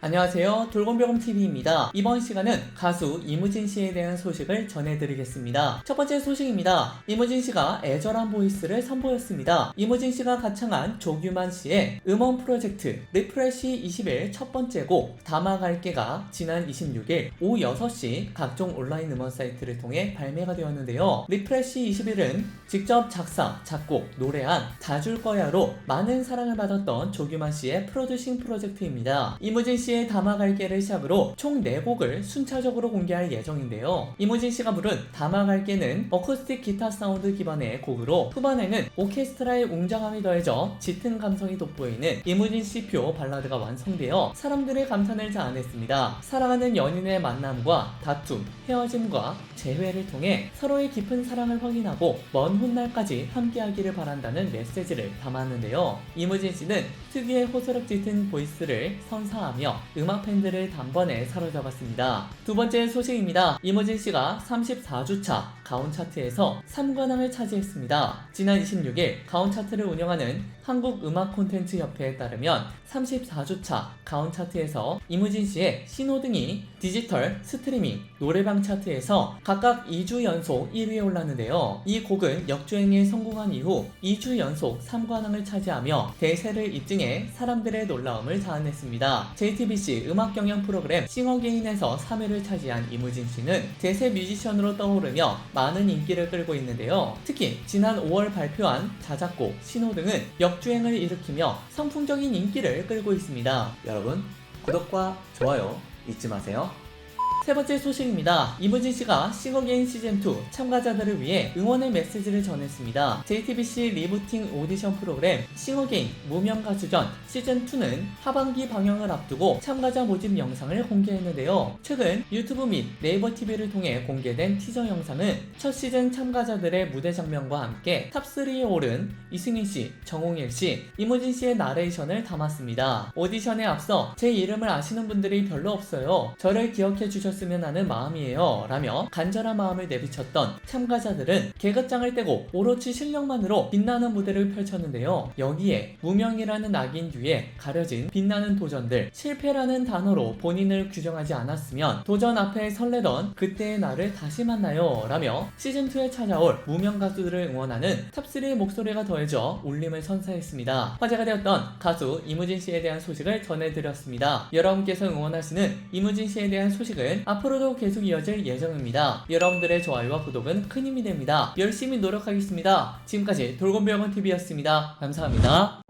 안녕하세요. 돌곰별곰 TV입니다. 이번 시간은 가수 이무진 씨에 대한 소식을 전해드리겠습니다. 첫 번째 소식입니다. 이무진 씨가 애절한 보이스를 선보였습니다. 이무진 씨가 가창한 조규만 씨의 음원 프로젝트 리프레시 20일 첫 번째 곡 담아갈게가 지난 26일 오후 6시 각종 온라인 음원 사이트를 통해 발매가 되었는데요. 리프레시 21은 직접 작사, 작곡, 노래한 다 줄 거야로 많은 사랑을 받았던 조규만 씨의 프로듀싱 프로젝트입니다. 이무진 씨의 담아갈게를 시작으로 총 4곡을 순차적으로 공개할 예정인데요. 이무진 씨가 부른 담아갈게는 어쿠스틱 기타 사운드 기반의 곡으로 후반에는 오케스트라의 웅장함이 더해져 짙은 감성이 돋보이는 이무진 씨표 발라드가 완성되어 사람들의 감탄을 자아냈습니다. 사랑하는 연인의 만남과 다툼, 헤어짐과 재회를 통해 서로의 깊은 사랑을 확인하고 먼 훗날까지 함께하기를 바란다는 메시지를 담았는데요. 이무진 씨는 특유의 호소력 짙은 보이스를 선사하며 음악 팬들을 단번에 사로잡았습니다. 두 번째 소식입니다. 이무진 씨가 34주차 가온 차트에서 3관왕을 차지했습니다. 지난 26일 가온 차트를 운영하는 한국 음악 콘텐츠 협회에 따르면 34주차 가온 차트에서 이무진 씨의 신호등이 디지털, 스트리밍, 노래방 차트에서 각각 2주 연속 1위에 올랐는데요. 이 곡은 역주행에 성공한 이후 2주 연속 3관왕을 차지하며 대세를 입증해 사람들의 놀라움을 자아냈습니다. JTBC 음악 경연 프로그램 싱어게인에서 3위를 차지한 이무진 씨는 대세 뮤지션으로 떠오르며 많은 인기를 끌고 있는데요. 특히 지난 5월 발표한 자작곡 신호 등은 역주행을 일으키며 선풍적인 인기를 끌고 있습니다. 여러분 구독과 좋아요 잊지 마세요. 세 번째 소식입니다. 이무진 씨가 싱어게인 시즌2 참가자들을 위해 응원의 메시지를 전했습니다. JTBC 리부팅 오디션 프로그램 싱어게인 무명가수전 시즌2는 하반기 방영을 앞두고 참가자 모집 영상을 공개했는데요. 최근 유튜브 및 네이버 TV를 통해 공개된 티저 영상은 첫 시즌 참가자들의 무대 장면과 함께 탑3에 오른 이승윤 씨, 정홍일 씨, 이무진 씨의 나레이션을 담았습니다. 오디션에 앞서 제 이름을 아시는 분들이 별로 없어요. 저를 기억해 주 셨으면 하는 마음이에요. 라며 간절한 마음을 내비쳤던 참가자들은 개그장을 떼고 오로치 실력만으로 빛나는 무대를 펼쳤는데요. 여기에 무명이라는 낙인 뒤에 가려진 빛나는 도전들, 실패라는 단어로 본인을 규정하지 않았으면 도전 앞에 설레던 그때의 나를 다시 만나요. 라며 시즌2에 찾아올 무명 가수들을 응원하는 탑3의 목소리가 더해져 울림을 선사했습니다. 화제가 되었던 가수 이무진 씨에 대한 소식을 전해드렸습니다. 여러분께서 응원하시는 이무진 씨에 대한 소식 은 앞으로도 계속 이어질 예정입니다. 여러분들의 좋아요와 구독은 큰 힘이 됩니다. 열심히 노력하겠습니다. 지금까지 돌곰병원 TV였습니다. 감사합니다.